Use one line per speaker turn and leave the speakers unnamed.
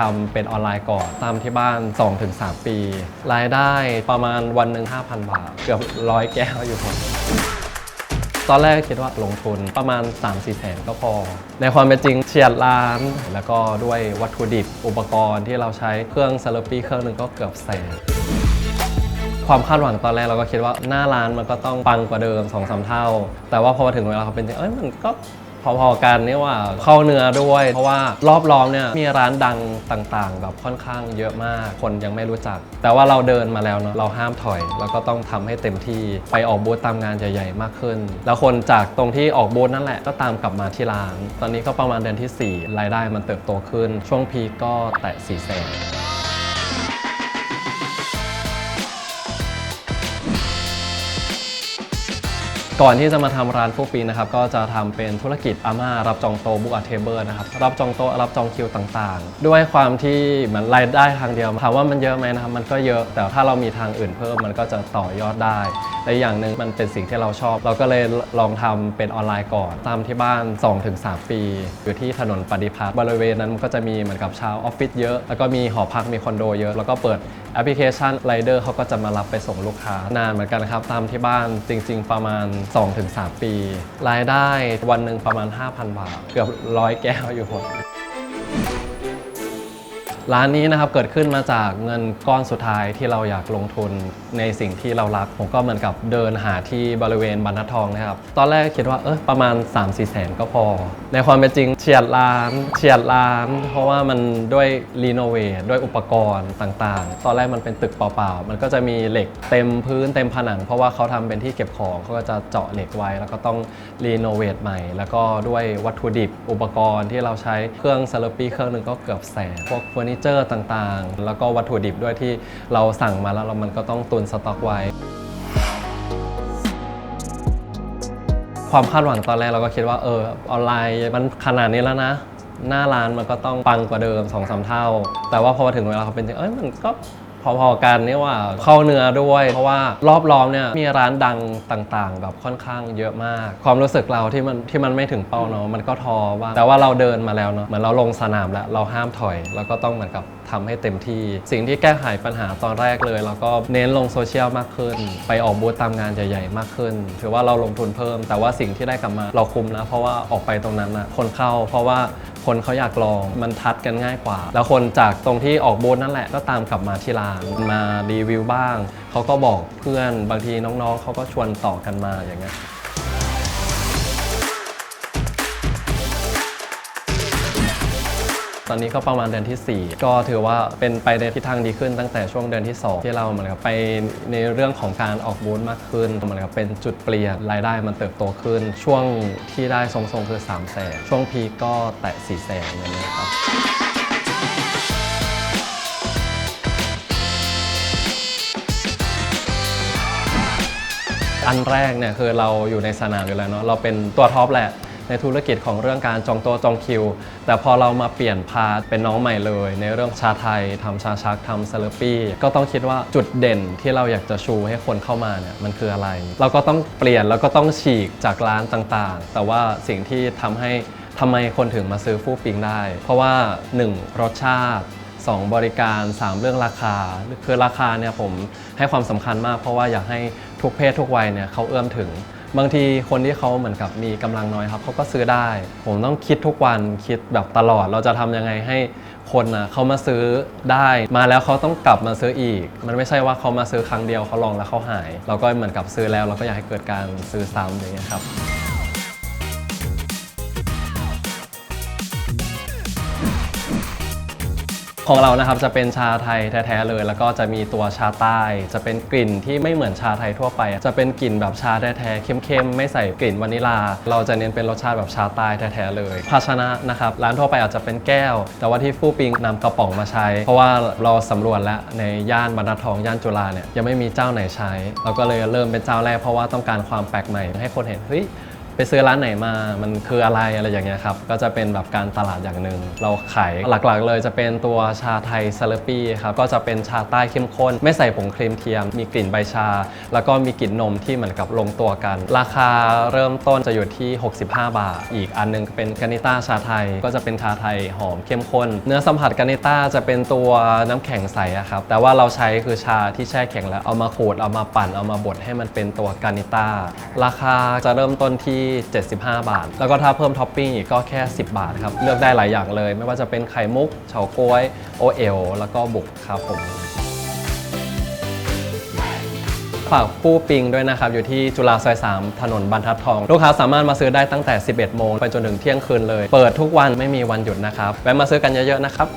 ทำเป็นออนไลน์ก่อนตามที่บ้าน 2-3 ปี รายได้ประมาณวันหนึ่ง5,000 บาท เกือบร้อยแก้วอยู่ผมตอนแรกคิดว่าลงทุนประมาณ 3-4แสนก็พอ ในความเป็นจริงเฉียดล้าน แล้วก็ด้วยวัตถุดิบอุปกรณ์ที่เราใช้เครื่องซาลปี้เครื่องหนึ่งก็เกือบแสนความคาดหวังตอนแรกเราก็คิดว่าหน้าร้านมันก็ต้องปังกว่าเดิม2อสเท่า แต่ว่าพอมาถึงเวลาเขาเป็นจริงเอ้ยมันก็ พอๆกันนี่ว่าเข้าเนื้อด้วย เพราะว่ารอบล้อมเนี่ยมีร้านดังต่างๆ แบบค่อนข้างเยอะมาก คนยังไม่รู้จัก แต่ว่าเราเดินมาแล้วเนาะเราห้ามถอย แล้วก็ต้องทำให้เต็มที่ไปออกบูธตามงานใหญ่ๆมากขึ้น แล้วคนจากตรงที่ออกบูธนั่นแหละก็ตามกลับมาที่ร้าน ตอนนี้ก็ประมาณเดือนที่ 4 รายได้มันเติบโตขึ้น ช่วงพีก็แตะ4แสน ก่อนที่จะมาทำร้านฟูปีนะครับก็จะทำเป็นธุรกิจอาม่ารับจองโตบุ๊กอาเทเบิลนะครับรับจองโต๊ะรับจองคิวต่างๆ ด้วยความที่เหมือนรายได้ทางเดียวถามว่ามันเยอะไหมนะครับมันก็เยอะแต่ถ้าเรามีทางอื่นเพิ่มมันก็จะต่อยอดได้และอย่างหนึ่งมันเป็นสิ่งที่เราชอบ เราก็เลยลองทำเป็นออนไลน์ก่อนตามที่บ้าน 2-3 ปี อยู่ที่ถนนปฏิพัฒน์บริเวณนั้นมันก็จะมีเหมือนกับชาวออฟฟิศเยอะ แล้วก็มีหอพักมีคอนโดเยอะ แล้วก็เปิดแอปพลิเคชันไรเดอร์เขาก็จะมารับไปส่งลูกค้านานเหมือนกันครับตามที่บ้านจริง ๆ ประมาณ2-3 ปี รายได้วันหนึ่งประมาณ 5,000 บาท เกือบร้อยแก้วอยู่ผม ร้านนี้นะครับเกิดขึ้นมาจากเงินก้อนสุดท้ายที่เราอยากลงทุนในสิ่งที่เรารัก ผมก็เหมือนกับเดินหาที่บริเวณบรรทัดทองนะครับ ตอนแรกคิดว่าเออประมาณ 3-4แสนก็พอ ในความเป็นจริงเฉียดล้านเฉียดล้าน เพราะว่ามันด้วยรีโนเวทด้วยอุปกรณ์ต่างๆ ตอนแรกมันเป็นตึกเปล่าๆ มันก็จะมีเหล็กเต็มพื้นเต็มผนัง เพราะว่าเขาทำเป็นที่เก็บของเขาก็จะเจาะเหล็กไว้ แล้วก็ต้องรีโนเวทใหม่ แล้วก็ด้วยวัตถุดิบอุปกรณ์ที่เราใช้เครื่องซาลปี้เครื่องหนึ่งก็เกือบแสนพวกเฟอร์นิเจอร์ต่างๆ แล้วก็วัตถุดิบด้วยที่เราสั่งมาแล้วเรามันก็ต้องตุนสต็อกไว้ ความคาดหวังตอนแรกเราก็คิดว่าเออออนไลน์มันขนาดนี้แล้วนะ หน้าร้านมันก็ต้องปังกว่าเดิม2อสเท่า แต่ว่าพอมาถึงเวลาเขาเป็นจริงเอ้ยมันก็ พอๆกันนี่ว่าเข้าเนื้อด้วย เพราะว่ารอบล้อมเนี่ยมีร้านดังต่างๆ แบบค่อนข้างเยอะมาก ความรู้สึกเราที่มันที่มันไม่ถึงเป้าเนาะมันก็ท้อว่าแต่ว่าเราเดินมาแล้วเนาะเหมือนเราลงสนามแล้วเราห้ามถอย แล้วก็ต้องเหมือนกับทำให้เต็มที่ สิ่งที่แก้ไขปัญหาตอนแรกเลย แล้วก็เน้นลงโซเชียลมากขึ้น ไปออกบูธตามงานใหญ่ๆมากขึ้น ถือว่าเราลงทุนเพิ่ม แต่ว่าสิ่งที่ได้กลับมาเราคุ้มนะเพราะว่าออกไปตรงนั้นนะคนเข้า เพราะว่า คนเขาอยากลองมันทัดกันง่ายกว่า แล้วคนจากตรงที่ออกบูธนั่นแหละก็ตามกลับมาที่ร้านมารีวิวบ้างเขาก็บอกเพื่อนบางทีน้องๆเขาก็ชวนต่อกันมาอย่างเงี้ย อนนี้ก็ประมาณเดือนที่ 4 ก็ถือว่าเป็นไปในทิศทางดีขึ้นตั้งแต่ช่วงเดือนที่ 2 ที่เราเหมือนกับไปในเรื่องของการออกบูธมากขึ้นเหมือนกับเป็นจุดเปลี่ยนรายได้มันเติบโตขึ้น ช่วงที่ได้ทรงๆคือ3 0 0แสนช่วงพีก็แตะ4 0 0แสนอย่างเงี้ยครับอันแรกเนี่ยคือเราอยู่ในสนามอยู่แล้วเนาะเราเป็นตัวท็อปแหละ ในธุรกิจของเรื่องการจองโต๊ะจองคิว แต่พอเรามาเปลี่ยนพาเป็นน้องใหม่เลย ในเรื่องชาไทยทำชาชักทำเซาลปี้ก็ต้องคิดว่าจุดเด่นที่เราอยากจะชูให้คนเข้ามาเนี่ยมันคืออะไร เราก็ต้องเปลี่ยนแล้วก็ต้องฉีกจากร้านต่างๆ แต่ว่าสิ่งที่ทำให้ทำไมคนถึงมาซื้อฟู่ปิงได้ เพราะว่า 1 รสชาติ 2 บริการ 3 เรื่องราคา คือราคาเนี่ยผมให้ความสำคัญมากเพราะว่าอยากให้ทุกเพศทุกวัยเนี่ยเขาเอื้อมถึง บางทีคนที่เขาเหมือนกับมีกำลังน้อยครับเขาก็ซื้อได้ ผมต้องคิดทุกวันคิดแบบตลอดเราจะทำยังไงให้คนนะเขามาซื้อได้ มาแล้วเขาต้องกลับมาซื้ออีก มันไม่ใช่ว่าเขามาซื้อครั้งเดียวเขาลองแล้วเขาหาย เราก็เหมือนกับซื้อแล้ว เราก็อยากให้เกิดการซื้อซ้ำอย่างเงี้ยครับ ของเรานะครับจะเป็นชาไทยแท้ๆเลย แล้วก็จะมีตัวชาใต้ จะเป็นกลิ่นที่ไม่เหมือนชาไทยทั่วไป จะเป็นกลิ่นแบบชาแท้ๆเข้มๆไม่ใส่กลิ่นวานิลา เราจะเน้นเป็นรสชาติแบบชาใต้แท้ๆเลย ภาชนะนะครับร้านทั่วไปอาจจะเป็นแก้ว แต่ว่าที่ฟู่ปิงนำกระป๋องมาใช้ เพราะว่าเราสำรวจแล้วในย่านบรรทัดทองย่านจุฬาเนี่ยยังไม่มีเจ้าไหนใช้ เราก็เลยเริ่มเป็นเจ้าแรกเพราะว่าต้องการความแปลกใหม่ให้คนเห็นเฮ้ย ซื้อร้านไหนมา มันคืออะไรอะไรอย่างเงี้ยครับ ก็จะเป็นแบบการตลาดอย่างหนึ่ง เราขายหลักๆ เลยจะเป็นตัวชาไทยซาลปี้ครับ ก็จะเป็นชาใต้เข้มข้น ไม่ใส่ผงครีมเทียม มีกลิ่นใบชา แล้วก็มีกลิ่นนมที่เหมือนกับลงตัวกัน ราคาเริ่มต้นจะอยู่ที่ 65 บาท อีกอันหนึงเป็นกานิต้าชาไทย ก็จะเป็นชาไทยหอมเข้มข้น เนื้อสัมผัสกานิต้าจะเป็นตัวน้ำแข็งใสอะครับ แต่ว่าเราใช้คือชาที่แช่แข็งแล้ว เอามาขูด เอามาปั่น เอามาบดให้มันเป็นตัวกานิต้า ราคาจะเริ่มต้นที่75 บาท แล้วก็ถ้าเพิ่มท็อปปิ้งอีกก็แค่ 10 บาทครับ เลือกได้หลายอย่างเลย ไม่ว่าจะเป็นไข่มุกเฉาก๊วยโอเอลแล้วก็บุกครับผมฝากผู้ปิงด้วยนะครับ อยู่ที่จุฬาซอย 3 ถนนบรรทัดทอง ลูกค้าสามารถมาซื้อได้ตั้งแต่ 11 โมง ไปจนถึงเที่ยงคืนเลย เปิดทุกวันไม่มีวันหยุดนะครับแวะมาซื้อกันเยอะๆนะครับ